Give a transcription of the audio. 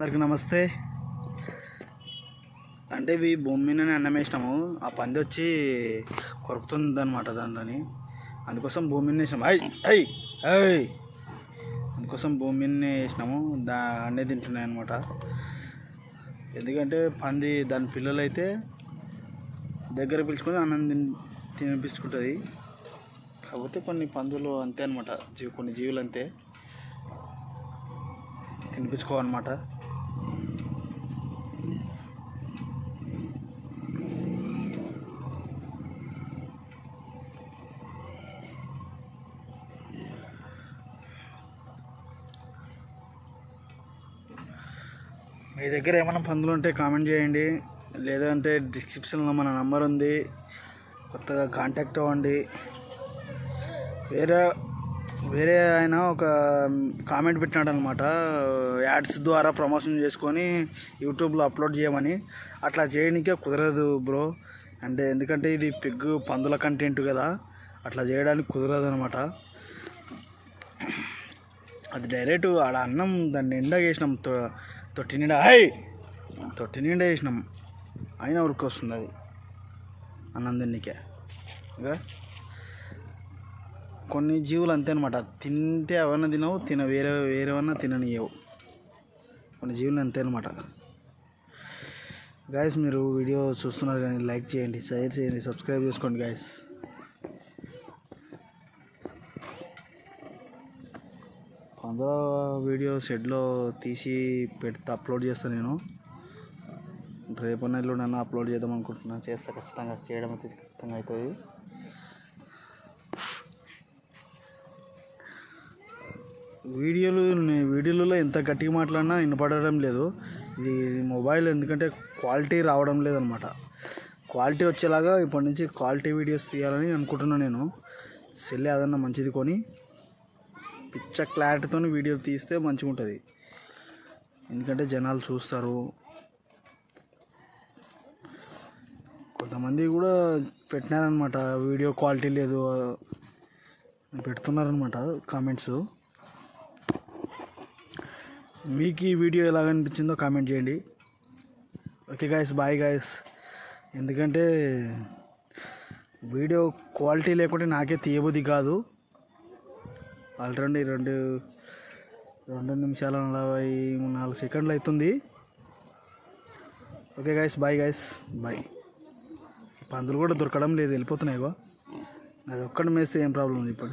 అందరికి నమస్తే. అంటే ఇవి భూమి మీదనే అన్నం వేసినాము. ఆ పంది వచ్చి కొరుకుతుంది అనమాట దాంట్లోని. అందుకోసం భూమి మీద వేసినాము. ఐ ఐ ఐ అందుకోసం భూమి మీదనే వేసినాము. దా అన్నీ తింటున్నాయి అనమాట ఎందుకంటే పంది దాని పిల్లలు అయితే దగ్గర పిలుచుకొని అన్నం తిని తినిపించుకుంటుంది కాకపోతే కొన్ని పందులు అంతే అనమాట జీవి కొన్ని జీవులు అంతే తినిపించుకోవన్నమాట మీ దగ్గర ఏమైనా పందులు ఉంటే కామెంట్ చేయండి. లేదంటే డిస్క్రిప్షన్లో మన నంబర్ ఉంది. కొత్తగా కాంటాక్ట్ అవ్వండి. వేరే వేరే ఆయన ఒక కామెంట్ పెట్టినాడు అనమాట యాడ్స్ ద్వారా ప్రమోషన్ చేసుకొని యూట్యూబ్లో అప్లోడ్ చేయమని. అట్లా చేయడానికే కుదరదు బ్రో అంటే ఎందుకంటే ఇది పిగ్ పందుల కంటెంట్ కదా. అట్లా చేయడానికి కుదరదు అనమాట. అది డైరెక్ట్ ఆడ అన్నం దాన్ని నిండా వేసినాం తొట్టి నిండా హై తొట్టి నిండా వేసినాం. అయినా ఉరికి వస్తుంది అది. అన్నం ఇంకా? కొన్ని జీవులు అంతే అనమాట తింటే ఎవరన్నా తినవు తిన వేరే వేరేవన్నా తిననియవు. కొన్ని జీవులు అంతే అనమాట గాయస్ మీరు వీడియో చూస్తున్నారు కానీ లైక్ చేయండి షేర్ చేయండి సబ్స్క్రైబ్ చేసుకోండి గాయస్ అందులో వీడియో షెడ్లో తీసి పెడితే అప్లోడ్ చేస్తాను నేను. రేపు నెలలో అప్లోడ్ చేద్దాం అనుకుంటున్నా. చేస్తా ఖచ్చితంగా. చేయడం అయితే ఖచ్చితంగా అవుతుంది. వీడియోలు వీడియోలలో ఎంత గట్టిగా మాట్లాడినా వినపడడం లేదు. ఇది మొబైల్ ఎందుకంటే క్వాలిటీ రావడం లేదనమాట. క్వాలిటీ వచ్చేలాగా ఇప్పటి నుంచి క్వాలిటీ వీడియోస్ తీయాలని అనుకుంటున్నాను నేను. సెల్ ఏదన్నా మంచిది కొని పిచ్చ క్లారిటీతో వీడియో తీస్తే మంచిగా ఉంటుంది ఎందుకంటే జనాలు చూస్తారు. కొంతమంది కూడా పెట్టినారనమాట వీడియో క్వాలిటీ లేదు పెడుతున్నారనమాట కామెంట్స్. మీకు ఈ వీడియో ఎలా అనిపించిందో కామెంట్ చేయండి. Okay guys bye guys. ఎందుకంటే వీడియో క్వాలిటీ లేకుంటే నాకే తీయబుద్ధి కాదు. ఆల్రెడీ రెండు రెండు నిమిషాల నలభై నాలుగు సెకండ్లు అవుతుంది. Okay guys bye guys bye పందులు కూడా దొరకడం లేదు వెళ్ళిపోతున్నాయి అది ఒక్కటి మేస్తే ఏం ప్రాబ్లం ఉంది ఇప్పుడు.